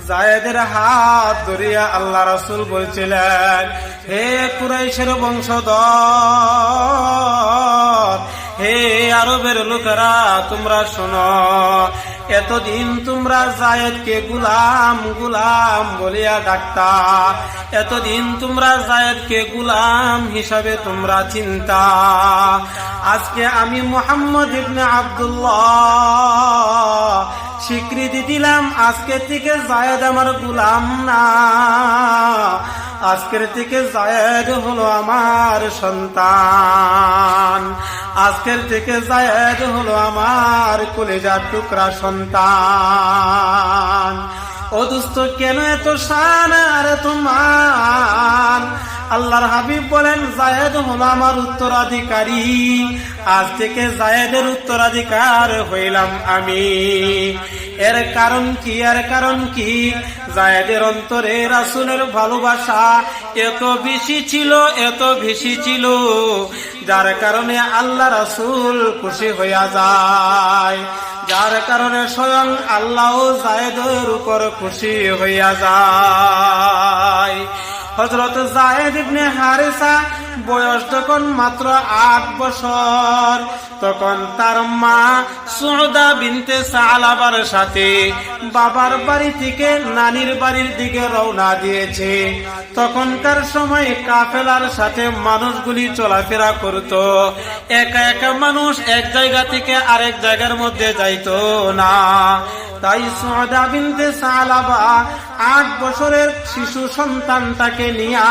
জায়েদের হাত ধরিয়া আল্লাহ রসুল বলছিলেন হে কুরাইশের বংশধর হে আরবের লোকেরা তোমরা শোনো এতদিন তোমরা জায়েদকে গুলাম গুলাম বলিয়া ডাকতা। এতদিন তোমরা জায়েদকে গুলাম হিসাবে তোমরা চিন্তা। আজকে আমি মোহাম্মদ ইবনে আব্দুল্লাহ। স্বীকৃতি দিলাম, আজকে থেকে জায়েদ আমার গুলাম না। আজকের থেকে জায়েদ হলো আমার সন্তান। আজকের থেকে জায়েদ হলো আমার কলেজার টুকরা সন্তান। ও দুস্থ কেন এত সান আর এত মান? আল্লাহর হাবিব বলেন, জায়েদ হলো আমার উত্তরাধিকারী। আজ থেকে জায়েদের উত্তরাধিকার হইলাম আমি। এর কারণ কি, এর কারণ কি? জায়েদের অন্তরে রাসুলের ভালোবাসা এত বেশি ছিল, এত বেশি ছিল, যার কারণে আল্লাহ রাসুল খুশি হইয়া যায়। যার কারণে স্বয়ং আল্লাহ জায়েদের উপর খুশি হইয়া যায়। হজরত জায়েদ ইবনে হারিসা বয়স তখন মাত্র আট বছর, তখন তার মা সুদা বিনতে সালাবার সাথে বাবার বাড়ি থেকে নানির বাড়ির দিকে রওনা দিয়েছে। তখনকার সময় কাফেলার সাথে মানুষগুলি চলাফেরা করত। একা একা মানুষ এক জায়গা থেকে আরেক জায়গার মধ্যে যাইত না। তাই সুদা বিনতে সালাবা আট বছরের শিশু সন্তানটাকে নিয়ে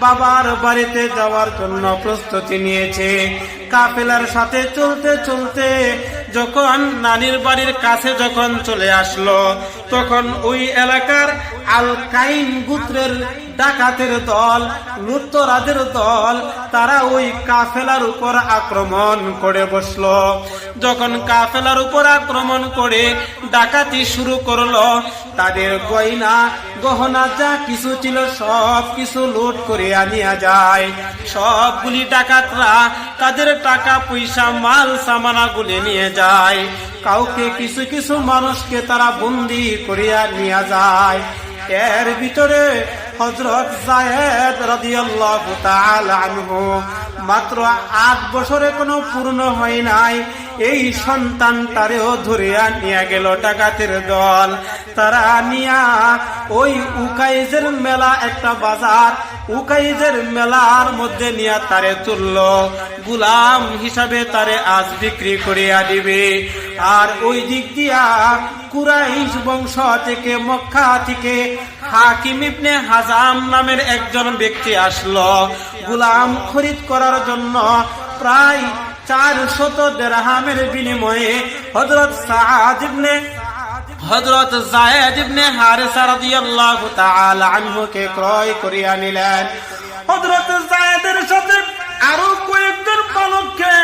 বাবার বাড়িতে যাওয়ার জন্য প্রস্তুতি নিয়েছে। কাফেলার সাথে চলতে চলতে যখন নানির বাড়ির কাছে যখন চলে আসলো তখন ওই এলাকার আল কাইম গুত্রের ডাকাতের দল লুত্তরাদের দল, তারা ওই কাফেলার উপর আক্রমণ করে বসল। যখন কাফেলার উপর আক্রমণ করে ডাকাতি শুরু করল, তাদের গয়না, গহনা যা কিছু ছিল সব কিছু লুট করে আনিয়া যায়। সবগুলি ডাকাতরা তাদের টাকা, পয়সা, মাল সামানা গুলি নিয়ে যায়। কাউকে কিছু কিছু মানুষকে তারা বন্দি করিয়া নিয়ে যায়। এর ভিতরে হজরত জায়েদ আনহু মাত্র আট বছরে কোনো পূর্ণ হয় নাই। এই সন্তান তারেও ধরিয়া নিয়ে গেল ডাকাতের দল। তারা নিয়া ওই উকাইজের মেলা একটা বাজার, উকাইজের মেলার মধ্যে নিয়া তারে তুলল। গুলাম হিসাবে তারে আজ বিক্রি করিয়া দিবে। আর ওই দিক দিয়া কুরাইশ বংশ থেকে মক্কা থেকে হাকিম ইবনে হাজাম নামের একজন ব্যক্তি আসলো। গুলাম খরিদ করার জন্য প্রায় চার শত দেড়হামের বিনিময়ে হজরত সাদ ইবনে হজরত জায়েদ ইবনে হারিসা রাদিয়াল্লাহু তাআলা আনহুকে ক্রয় করিয়া নিলেন। হজরত জায়েদের সাথে আরও কয়েকজন বালককে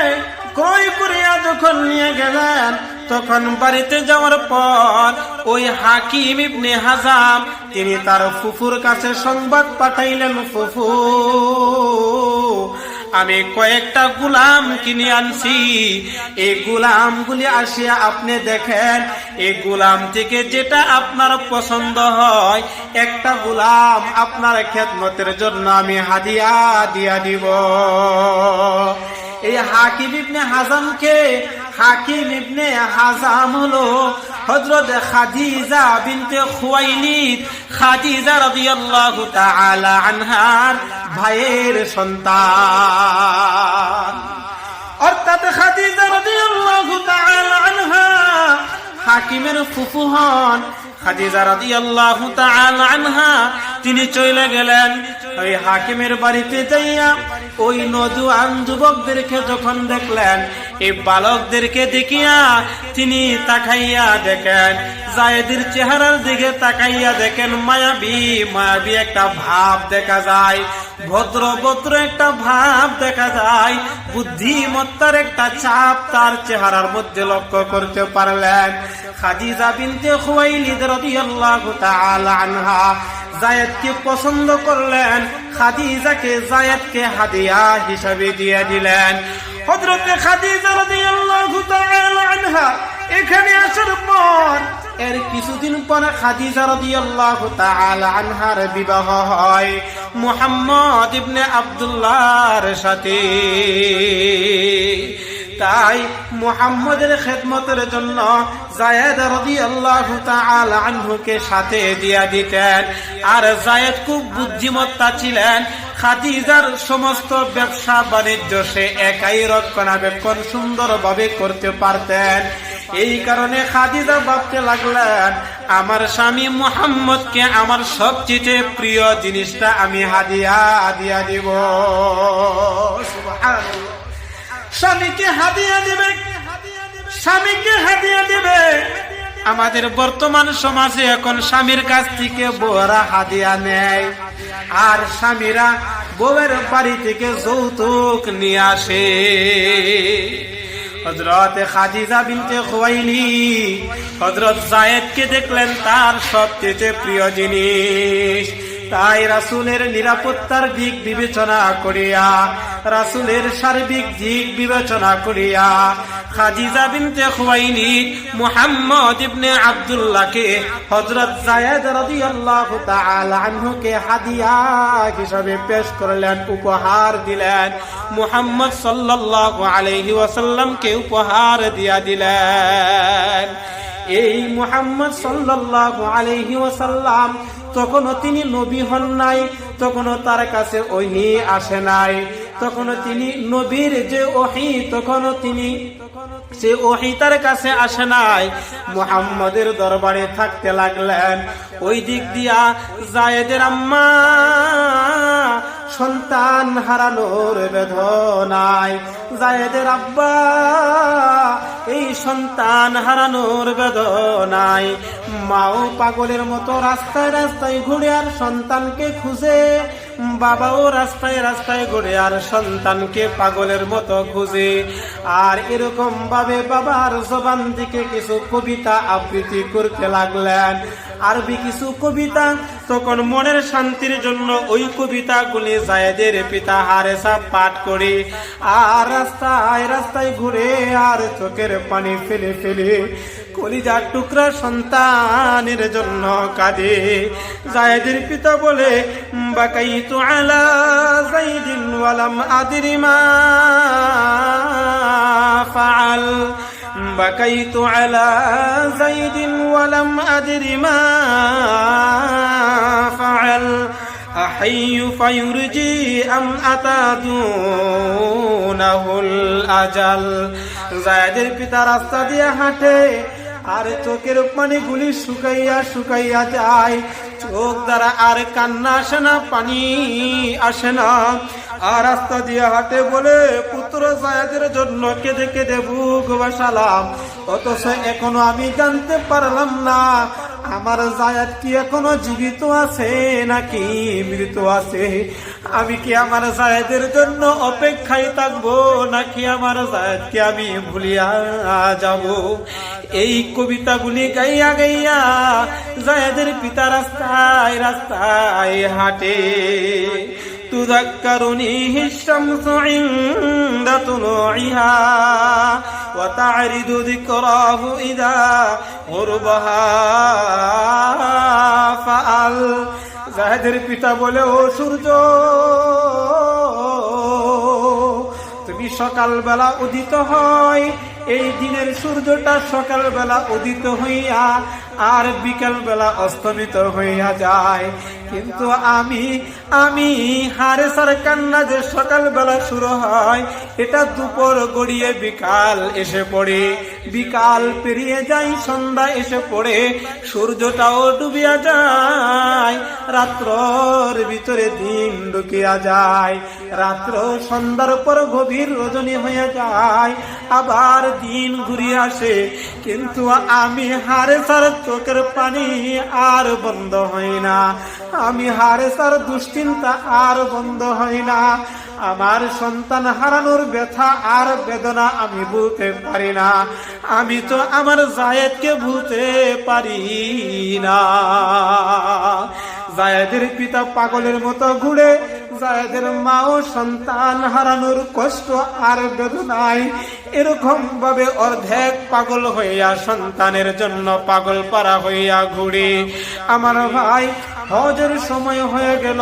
ক্রয় করিয়া যখন নিয়ে গেলেন, তখন বাড়িতে যাওয়ার পর ওই হাকিম ইবনে হাজাম, তিনি তার ফুফুর কাছে সংবাদ পাঠাইলেন, ফুফু, আমি কয়েকটা গুলাম কিনে আনছি। এই গুলামগুলি আসিয়া আপনি দেখেন, এই গুলাম থেকে যেটা আপনার পছন্দ হয়, একটা গুলাম আপনার খেদমতের জন্য আমি হাদিয়া দিয়া দিব। এই হাকিম ইবনে হাজামকে হাকিম ইবনে হাজাম হলো হজরত খাদিজা বিনতে খুয়াইলিদ। খাদিজা রাদিয়াল্লাহু তাআলা আনহার ভাইয়ের সন্তান। অর্থাৎ খাদিজা রাদিয়াল্লাহু তাআলা আনহা হাকিমের ফুফু হন। খাদিজা রাদিয়াল্লাহু তাআলা আনহা, তিনি চলে গেলেন ওই হাকিমের বাড়িতে যাইয়া ওই নদুয়ান যুবকদেরকে যখন দেখলেন এই বালকদেরকে দেখিয়া তিনি তাকাইয়া দেখেন, জায়েদের চেহারার দিকে তাকাইয়া দেখেন, মায়াবী মায়াবী একটা ভাব দেখা যায়। ভদ্র ভদ্র একটা ভাব দেখা যায়। বুদ্ধিমত্তার একটা চাপ তার চেহারার মধ্যে লক্ষ্য করতে পারলেন। খাদিজা বিনতে খুয়াইলিদ রাদিয়াল্লাহু তাআলা আনহা জায়েদকে পছন্দ করলেন। খাদিজাকে জায়েদকে হাদিয়া হিসাবে দিয়ে দিলেন। হযরতে খাদিজা রাদিয়াল্লাহু তাআলা আনহা এখানে আসার পর এর কিছুদিন পরে খাদিজা রাদিয়াল্লাহু তাআলা আনহার বিবাহ হয়। মুহাম্মদ ইবনে আব্দুল্লাহর সাথে। তাই মুহাম্মদের খেদমতের জন্য জায়েদ রাদিয়াল্লাহু তাআলা আনহুকে সাথে দিয়া দিতেন। আর জায়েদ খুব বুদ্ধিমত্তা ছিলেন। খাদিজার সমস্ত ব্যবসা বাণিজ্য সে একাই রক্ষণাবেক্ষণ সুন্দরভাবে করতে পারতেন। এই কারণে খাদিজা ভাবতে লাগলেন, আমার স্বামী মোহাম্মদকে আমার সবচেয়ে প্রিয় জিনিসটা আমি হাদিয়া দিয়া দিব। স্বামীকে হাদিয়া দিবে, স্বামীকে হাদিয়া দিবে। আমাদের বর্তমান সমাজে এখন স্বামীর কাছ থেকে বউরা হাদিয়া নেয়, আর স্বামীরা বউয়ের বাড়ি থেকে যৌতুক নিয়ে আসে। হজরত খাদিজা বিনতে খোয়াইলি হজরত জায়েদকে দেখলেন তার সবচেয়ে প্রিয় জিনিস। তাই রাসুলের নিরাপত্তার দিক বিবেচনা করিয়া, রাসুলের সার্বিক দিক বিবেচনা করিয়া, খাদিজা বিনতে খুয়াইনি মুহাম্মদ ইবনে আব্দুল্লাহকে, হযরত আনহুকে হাদিয়া পেশ করলেন, উপহার দিলেন। মুহাম্মদ সাল্লাল্লাহু আলাইহি ওয়াসাল্লামকে উপহার দিয়া দিলেন। এই মুহাম্মদ সাল্লাল্লাহু আলাইহি তখনও তিনি নবী হন নাই, তখনও তার কাছে ওহি আসে নাই। তখনও তিনি নবীর যে ওহি, তখনও তিনি সে ওহি তার কাছে আসে নাই। মোহাম্মদের দরবারে থাকতে লাগলেন। ওই দিক দিয়া জায়েদের আম্মা সন্তান হারানোর বেদনায়। জায়েদের আব্বা এই সন্তান হারানোর বেদনায়। মাও পাগলের মতো রাস্তায় রাস্তায় ঘুরে আর সন্তানকে খুঁজে। বাবাও রাস্তায় রাস্তায় ঘুরে আর সন্তানকে পাগলের মতো খুঁজে। আর এরকম ভাবে বাবার জবান থেকে কিছু কবিতা আবৃত্তি করতে লাগলেন। আরবি কিছু কবিতা, তখন মনের শান্তির জন্য ওই কবিতাগুলি জায়েদের পিতা হারেসা পাঠ করে আর রাস্তায় রাস্তায় ঘুরে আর চোখের পানি ফেলে ফেলে কলিজার টুকরা সন্তানের জন্য কাঁদে জায়েদের পিতা বলে বাকাই তো আলা জাইদিন ওয়ালাম আদিরিমা ফাল بكيت على زيد ولم أدر ما فعل أحي فيرجي أم أتى دونه الأجل জায়দের পিতা রাস্তা দিয়ে হাঁটে আর চোখের পানি গুলি শুকাইয়া শুকাইয়া যায় চোখ দ্বারা আর কান্না আসে না পানি আসে না আর রাস্তা দিয়ে হাঁটে বলে পুত্র জায়দের জন্য কেঁদে কেঁদে বুক বাসালাম। অথচ এখনও আমি জানতে পারলাম না, আমার জায়াত কি এখনও জীবিত আছে নাকি মৃত আছে? আমি কি আমার জায়দের জন্য অপেক্ষায় থাকব নাকি আমার জায়দকে আমি ভুলিয়া যাব? এই কবিতাগুলি গাইয়া গাইয়া জায়দের পিতা রাস্তায় রাস্তায় হাঁটে। تذكرنيه الشمس عند طلوعها وتعرض ذكراه إذا غربها فعل জাহেদের পিতা বলে ও সূর্য তুমি সকালবেলা উদিত হয় এই দিনের সূর্যটা সকালবেলা উদিত হইয়া আর বিকাল বেলা অস্তমিত হইয়া যায়। কিন্তু আমি আমি হারে সার কান্না যে সকালবেলা শুরু হয়, এটা দুপুর গড়িয়ে বিকাল এসে পড়ে। বিকাল পেরিয়ে যায়, সন্ধ্যা এসে পড়ে, সূর্যটাও ডুবিয়া যায়, রাত্রর ভিতরে দিন ঢুকিয়া যায়। রাত্র সন্ধ্যার পর গভীর রজনী হয়ে যায়, আবার দিন ঘুরিয়ে আসে, কিন্তু আমি হারে সার চোখের পানি আর বন্ধ হয় না। আমি হারে সার দুশ্চিন্তা আর বন্ধ হয় না। আমার সন্তান হারানোর ব্যথা আর বেদনা আমি ভুলতে পারি না। আমি তো আমার জায়েদকে ভুলতে পারি না। জায়েদের পিতা পাগলের মতো ঘুরে জায়েদের মা ও সন্তান হারানোর কষ্ট আর বেদনায় এরকম ভাবে অর্ধেক পাগল হইয়া সন্তানের জন্য পাগল পারা হইয়া ঘুরে। আমার ভাই হজের সময় হয়ে গেল।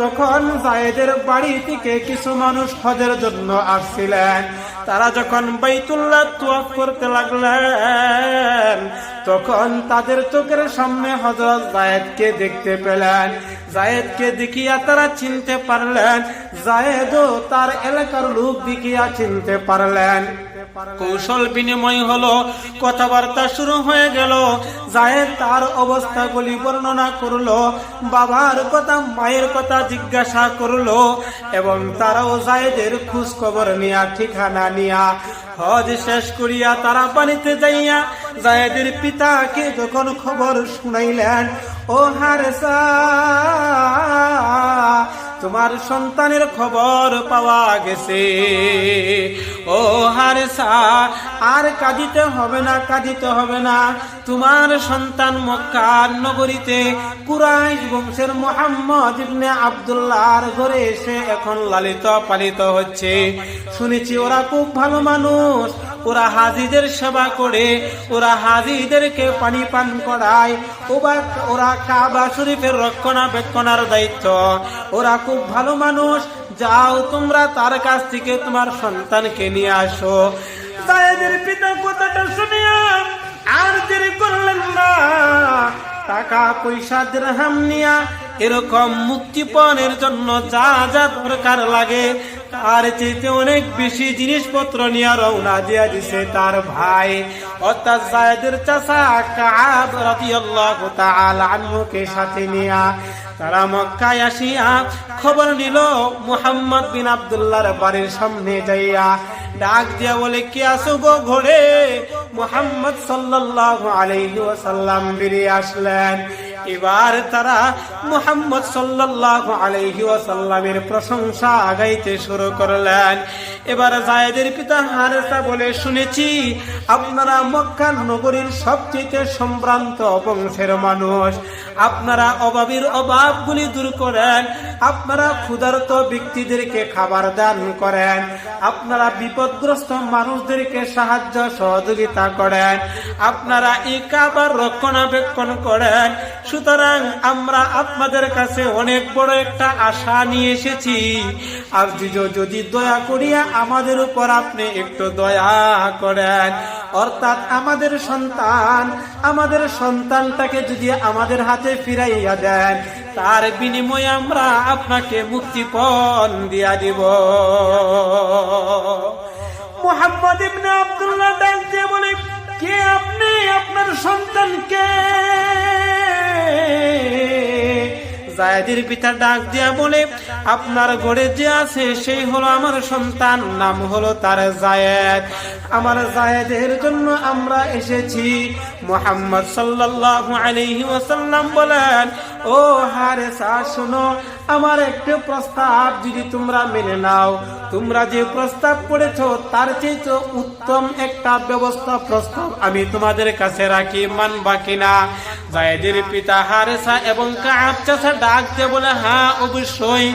তখন জায়েদের বাড়ি থেকে কিছু মানুষ হজের জন্য আসছিলেন। তারা যখন বাইতুল্লাহ তুয়াফ করতে লাগলেন, তখন তাদের চোখের সামনে হজরত জায়েদকে দেখতে পেলেন। জায়েদকে দেখিয়া তারা চিনতে পারলেন, জায়েদও তার এলাকার লোক দেখিয়া চিনতে পারলেন। কৌশল বিনিময় হলো, কথাবার্তা শুরু হয়ে গেল। জায়েদ তার অবস্থাগুলি বর্ণনা করল, বাবার কথা, মায়ের কথা জিজ্ঞাসা করল এবং তারাও জায়েদের খোঁজ খবর নিয়া, ঠিকানা নিয়া। হজ শেষ করিয়া তারা পানিতে যাইয়া জায়েদের পিতাকে যখন খবর শুনাইলেন, ও হারেসা, তোমার সন্তানের খবর পাওয়া গেছে। ও হারেসা আর কাঁদিতে হবে না, কাঁদিতে হবে না। তোমার সন্তান মক্কার নগরীতে কুরাইশ বংশের মোহাম্মদ ইবনে আব্দুল্লাহর ঘরে এসে এখন লালিত পালিত হচ্ছে। শুনেছি ওরা খুব ভালো মানুষ। ওরা হাজিদের সেবা করে, ওরা হাজিদেরকে পানি পান করায়। ওবা ওরা কাবা শরীফের রক্ষণাবেক্ষণার দায়িত্ব। ওরা খুব ভালো মানুষ। যাও, তোমরা তার কাছ থেকে তোমার সন্তানকে নিয়ে আসো। সাহেবের পিতা কথাটা শুনিয়া আর দেরি করলেন না। টাকা পয়সা দিরহাম নিয়া এরকম মুক্তিপণের জন্য যা যা দরকার লাগে তার চেয়ে অনেক বেশি জিনিসপত্র নিয়ে রওনা দিয়া দিছে তার ভাই। অর্থাৎ জায়েদের চাচা কাব সাথে নিয়া তারা মক্কায় আসিয়া খবর নিল, মুহাম্মদ বিন আব্দুল্লাহর বাড়ির সামনে যাইয়া ডাক দিয়া বলে, কি আসো গো ঘরে মুহাম্মদ সাল্লাল্লাহু আলাইহি ওয়াসাল্লাম বেরিয়ে আসলেন। এবার তারা মোহাম্মদ সাল্লাহ আলহিউ ওয়াসাল্লামের প্রশংসা আগাইতে শুরু করলেন। এবার জায়েদের পিতা হারেসা বলে শুনেছি, আপনারা মক্কা নগরীর সবচেয়ে সম্ভ্রান্ত বংশের মানুষ। আপনারা অভাবীর অভাবগুলি দূর করেন, আপনারা ক্ষুধার্ত ব্যক্তিদেরকে খাবার দান করেন, আপনারা বিপদগ্রস্ত মানুষদেরকে সাহায্য সহযোগিতা করেন, আপনারা এই কাবার রক্ষণাবেক্ষণ করেন। সুতরাং আমরা আপনাদের কাছে অনেক বড় একটা আশা নিয়ে এসেছি। আর যদি দয়া করিয়া আমাদের উপর আপনি একটু দয়া করেন। অর্থাৎ আমাদের সন্তান, আমাদের সন্তানটাকে যদি আমাদের হাতে ফিরাইয়া দেন, তার বিনিময়ে আমরা আপনাকে মুক্তিপণ দিয়া দিব। মোহাম্মদ ইবনে আব্দুল্লাহ ডাক বলে, কে আপনি? আপনার সন্তানকে জায়দের পিতা ডাক দিয়া বলে, আপনার ঘরে যে আছে, সেই হলো আমার সন্তান। নাম হলো তার জায়েদ। আমার জায়েদের জন্য আমরা এসেছি। মোহাম্মদ সাল্লাল্লাহু আলাইহি ওয়াসাল্লাম বলেন, ও হারেসা, শুনো, আমার একটু প্রস্তাব যদি তোমরা মেনে নাও, তোমরা যে প্রস্তাব করেছ, তার চেয়ে উত্তম একটা ব্যবস্থা, প্রস্তাব আমি তোমাদের কাছে রাখি। মানবা কিনা? জায়েদের পিতা হারেসা এবং কাব চাষা ডাক দিয়ে বলে হ্যাঁ অবশ্যই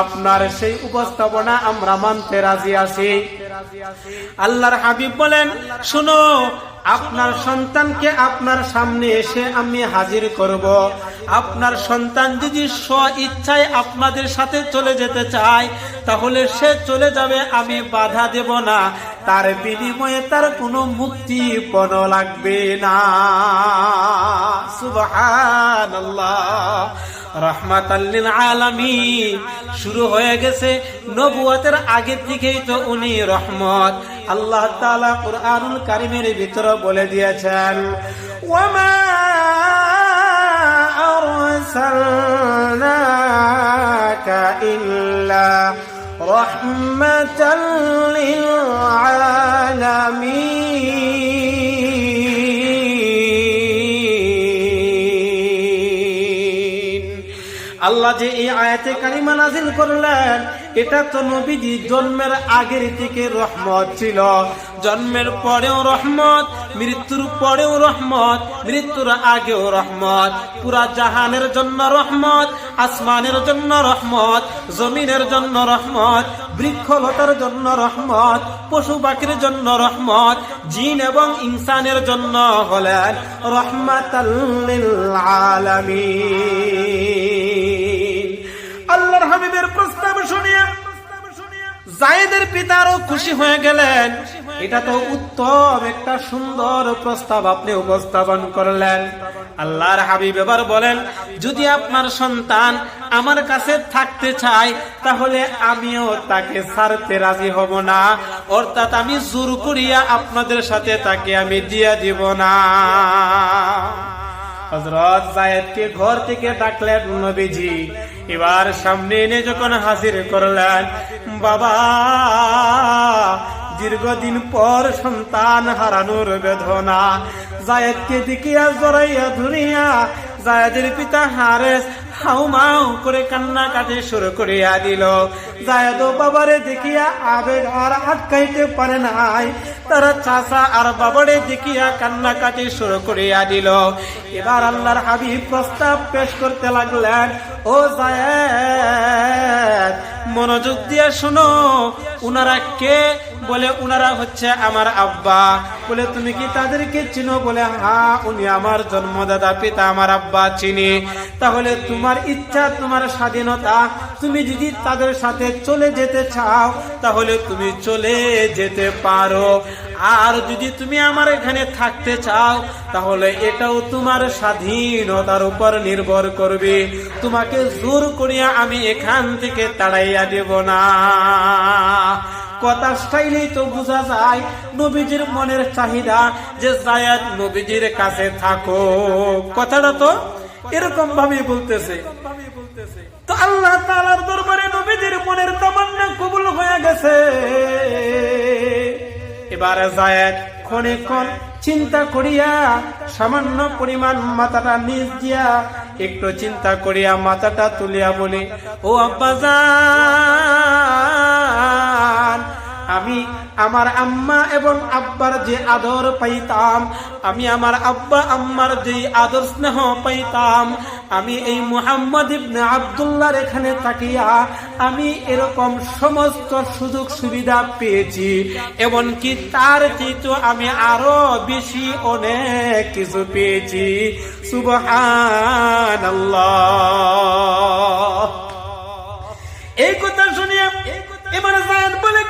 আপনার সেই উপস্থাপনা আমরা মানতে রাজি আছি। আল্লাহর হাবিব বলেন, শুনো আপনার সন্তানকে আপনার সামনে এসে আমি হাজির করব। আপনার সন্তান যদি স্ব ইচ্ছায় আপনাদের সাথে চলে যেতে চায়, তাহলে সে চলে যাবে, আমি বাধা দেব না। তার বিনিময়ে তার কোনো মুক্তি পণ লাগবে না। সুবহানাল্লাহ। রহমাতাল্লিল আলামী শুরু হয়ে গেছে নবুয়াতের আগের দিকেই তো উনি রহমত। আল্লাহ তাআলা কুরআনুল কারীমের ভিতরে বলে দিয়েছেন, ওয়ামা আরসালনাকা ইল্লা রহমাতাল যে এই আয়াতে কারিমা নাজিল করলেন, এটা তো নবীজি জন্মের আগের থেকে রহমত ছিল। জন্মের পরেও রহমত, মৃত্যুর পরেও রহমত, মৃত্যুর আগেও রহমত। পুরা জাহানের জন্য রহমত, আসমানের জন্য রহমত, জমিনের জন্য রহমত, বৃক্ষলতার জন্য রহমত, পশু পাখির জন্য রহমত, জিন এবং ইনসানের জন্য হলেন রহমাতাল্লিল আলামিন। জায়েদের পিতা আরও খুশি হয়ে গেলেন। এটা তো উত্তম, একটা সুন্দর প্রস্তাব আপনি উপস্থাপন করলেন। আল্লাহর হাবিব এবার বলেন, যদি আপনার সন্তান আমার কাছে থাকতে চায়, তাহলে আমিও তাকে ছাড়তে রাজি হব না। অর্থাৎ আমি জোর করিয়া আপনাদের সাথে তাকে আমি দিয়া দিব না। হজরত জায়েদকে ঘর থেকে ডাকলেন নবীজি। এবার সামনে এনে যখন হাজির করলেন, বাবা, দীর্ঘদিন পর সন্তান হারানোর বেদনা। জায়েদকে দেখিয়া জড়াইয়া ধরিয়া জায়েদের পিতা হারেস হাউ মাউ করে কান্না কাটে শুরু করিয়া দিল। জায়দ বাবারে দেখিয়া আবেগ আর আটকাইতে পারে নাই। তারা চাষা আর বাবারে দেখিয়া কান্না কাটে শুরু করিয়া দিল। এবার আল্লাহর হাবিব প্রস্তাব পেশ করতে লাগলেন, ও জায়দ মনোযোগ দিয়ে শোনো। উনারা কে? বলে উনারা হচ্ছে আমার আব্বা। বলে, তুমি কি তাদেরকে চিনো? বলে হ্যাঁ উনি আমার জন্মদাতা, পিতা আমার আব্বা, চিনি। তাহলে তোমার ইচ্ছা, তোমার স্বাধীনতা, তুমি যদি তাদের সাথে চলে যেতে চাও, তাহলে তুমি চলে যেতে পারো। আর যদি তুমি আমার এখানে থাকতে চাও, তাহলে এটাও তোমার স্বাধীনতার উপর নির্ভর করবে। তোমাকে জোর করিয়া আমি এখান থেকে তাড়াইয়া দেব না। কথা স্টাইলেই তো বোঝা যায়, নবীজির মনের চাহিদা যে জায়াত নবীজির কাছে থাকো কথাটা তো এরকম ভাবে বলতেছে। এবারে চিন্তা করিয়া সামান্য পরিমাণ মাথাটা নিচ দিয়া একটু চিন্তা করিয়া মাথাটা তুলিয়া বলি ও আব্বাজান আমি আমার আম্মা এবং আব্বার যে আদর পাইতাম, আমি আমার আব্বা আম্মার যে আদর স্নেহ পাইতাম, আমি এই মুহাম্মদ ইবনে আব্দুল্লাহর এখানে তাকিয়া আমি এরকম সমস্ত সুযোগ সুবিধা পেয়েছি। এমনকি তার চেয়েও আমি আরও বেশি অনেক কিছু পেয়েছি। সুবহান এই কথা শুনিয়া এবার বলে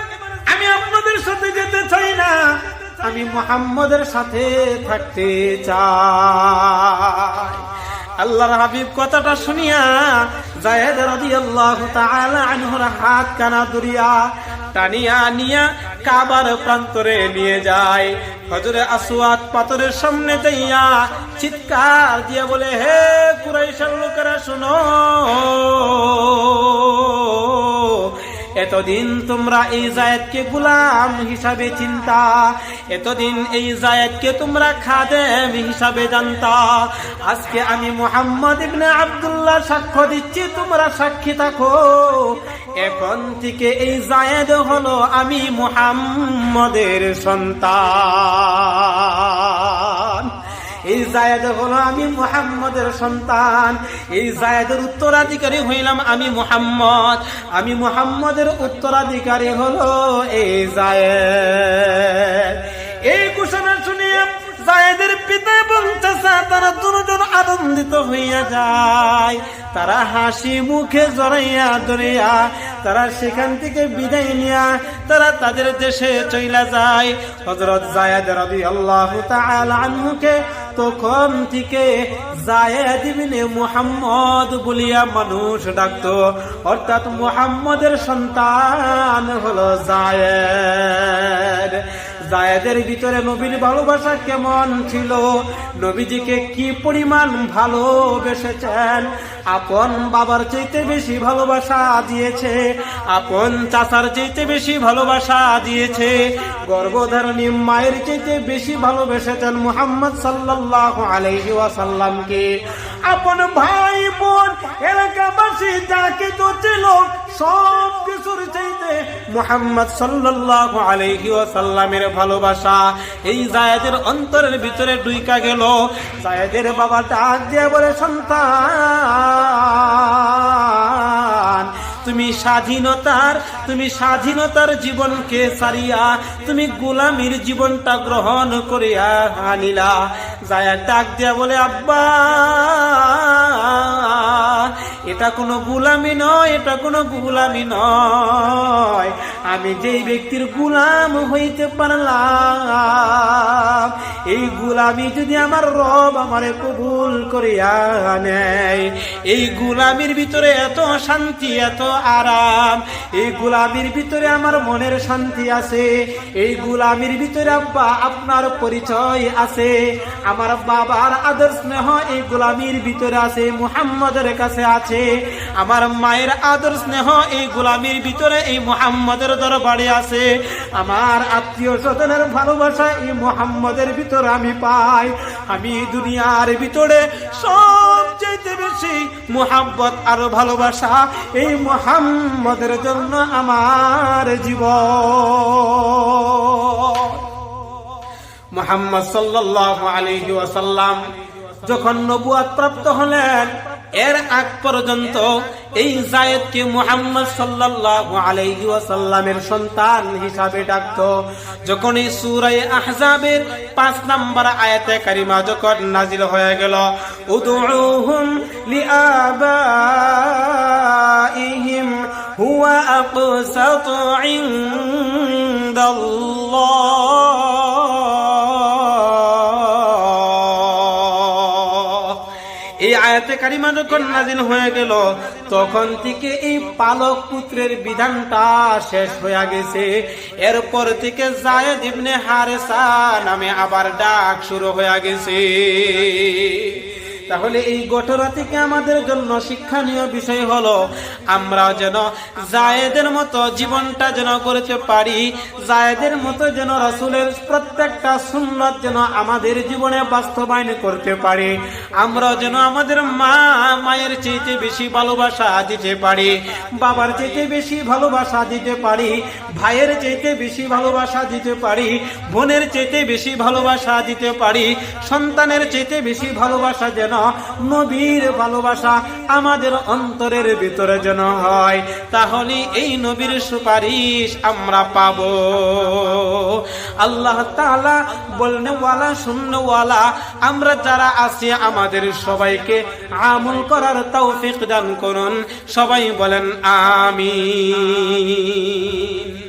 আমি আপনাদের সাথে যেতে চাই না। আমি মোহাম্মদের সাথে থাকতে চাই। আল্লাহর হাবিব কথাটা শুনিয়া জায়েদ রাদিয়াল্লাহু তাআলা আনহুর হাত কানা দুরিয়া টানিয়া নিয়া কাবার প্রান্তরে নিয়ে যায়। হজরে আসওয়াদ পাথরের সামনে যাইয়া চিৎকার দিয়া বলে, হে কুরাইশের লোকেরা, শোনো। এতদিন তোমরা এই জায়েদকে গুলাম হিসাবে চিন্তা। এতদিন এই জায়েদকে তোমরা খাদেম হিসাবে জানতা। আজকে আমি মোহাম্মদ ইবনে আবদুল্লাহ সাক্ষ্য দিচ্ছি, তোমরা সাক্ষী থাকো। এখন থেকে এই জায়েদ হলো আমি মুহাম্মদের সন্তান। এই জায়দ হলো আমি মুহাম্মদের সন্তান। এই জায়দের উত্তরাধিকারী হইলাম আমি মুহাম্মদ। আমি মুহাম্মদের উত্তরাধিকারী হলো এই জায়দ। এই শুনিয়া জায়েদের পিতা এবং তারা দুজন আনন্দিত হইয়া যায়। তারা হাসি মুখে জড়াইয়া ধরিয়া, তারা সেখান থেকে বিদায় নিয়া, তারা তাদের দেশে চইলা যায়। হজরত জায়দ রবি আল্লাহ আনহুকে তখন থেকে জায়েদ মুহাম্মদ বলিয়া মানুষ ডাকতো। অর্থাৎ মুহাম্মদের সন্তান হলো জায়েদ। জায়েদের ভিতরে নবীর ভালোবাসা কেমন ছিল? নবীজিকে কি পরিমাণ ভালোবেসেছেন? আপন বাবার চাইতে বেশি ভালোবাসা দিয়েছে, আপন চাচার চাইতে বেশি ভালোবাসা দিয়েছে, গর্ভধারণী মায়ের চাইতে বেশি ভালোবেসেছেন মুহাম্মদ সাল্লাল্লাহু আলাইহি ওয়াসাল্লামকে। আপন ভাই বোন, এলাকাবাসী, যা তো ছিল সব কিছুর চাইতে মুহাম্মদ সাল্লাল্লাহু আলাইহি ওয়াসাল্লামের ভালোবাসা। এই জায়েদের অন্তরের ভিতরে ডুইকা গেল। জায়েদের বাবা ডাক দিয়ে বলে, সন্তান, তুমি স্বাধীনতার তুমি স্বাধীনতার জীবনকে সারিয়া, তুমি গোলামির জীবনটা গ্রহণ করিয়া আনিলা। যায় ডাক দিয়া বলে, আব্বা এটা কোনো গুলামি নয়, এটা কোনো গুলামি নয়। আমি যেই ব্যক্তির গুলাম হইতে পারলাম, এই গুলামি যদি আমার রব আমারে কবুল করিয়া নেয়, এই গুলামির ভিতরে এত শান্তি, এত আরাম, এই গুলামির ভিতরে আমার মনের শান্তি আছে, এই গুলামির ভিতরে আব্বা আপনার পরিচয় আছে, আমার বাবার আদর স্নেহ এই গুলামির ভিতরে আছে, মুহাম্মদের কাছে আছে আমার মায়ের আদর স্নেহ এই গুলামির ভিতরে, এই মুহাম্মদের দরবারে আছে। আমার আত্মীয় স্বজনের ভালোবাসা এই মুহাম্মদের ভিতরে আমি পাই। আমি দুনিয়ার ভিতরে সবচেয়ে বেশি মুহাব্বত আর ভালোবাসা এই মুহাম্মদের জন্য আমার জীবন। মোহাম্মদ সাল্লাল্লাহু আলাইহি ওয়াসাল্লাম যখন নবুয়াত প্রাপ্ত হলেন এর আগ পর্যন্ত এই জায়েদকে মুহাম্মদ সাল্লাল্লাহু আলাইহি ওয়াসাল্লামের সন্তান হিসাবে ডাকতো। যখন এই সূরা আহজাবের 5 নম্বর আয়াতে কারিমা যখন নাজিল হয়ে গেল, উদউহুম লিআবাইহিম হুয়া আকসাতু ইনদাল্লাহ। কারিমা যখন নাজিল হয়ে গেল, তখন থেকে এই পালক পুত্রের বিধানটা শেষ হয়ে গেছে। এরপর থেকে জায়েদ ইবনে হারেসা নামে আবার ডাক শুরু হয়ে গেছে। তাহলে এই ঘটনা থেকে আমাদের জন্য শিক্ষণীয় বিষয় হলো, আমরা যেন জায়েদের মতো জীবনটা যেন করতে পারি, জায়েদের মতো যেন রাসূলের প্রত্যেকটা সুন্নত যেন আমাদের জীবনে বাস্তবায়ন করতে পারি, আমরা যেন আমাদের মা, মায়ের চাইতে বেশি ভালোবাসা দিতে পারি, বাবার চাইতে বেশি ভালোবাসা দিতে পারি, ভাইয়ের চাইতে বেশি ভালোবাসা দিতে পারি, বোনের চাইতে বেশি ভালোবাসা দিতে পারি, সন্তানের চাইতে বেশি ভালোবাসা যেন নবীর ভালোবাসা আমাদের অন্তরের ভিতরে যেন হয়, তাহলে এই নবীর সুপারিশ আমরা পাব। আল্লাহ তাআলা বলনেওয়ালা শূন্যওয়ালা আমরা যারা আছি আমাদের সবাইকে আমল করার তৌফিক দান করুন। সবাই বলেন, আমিন।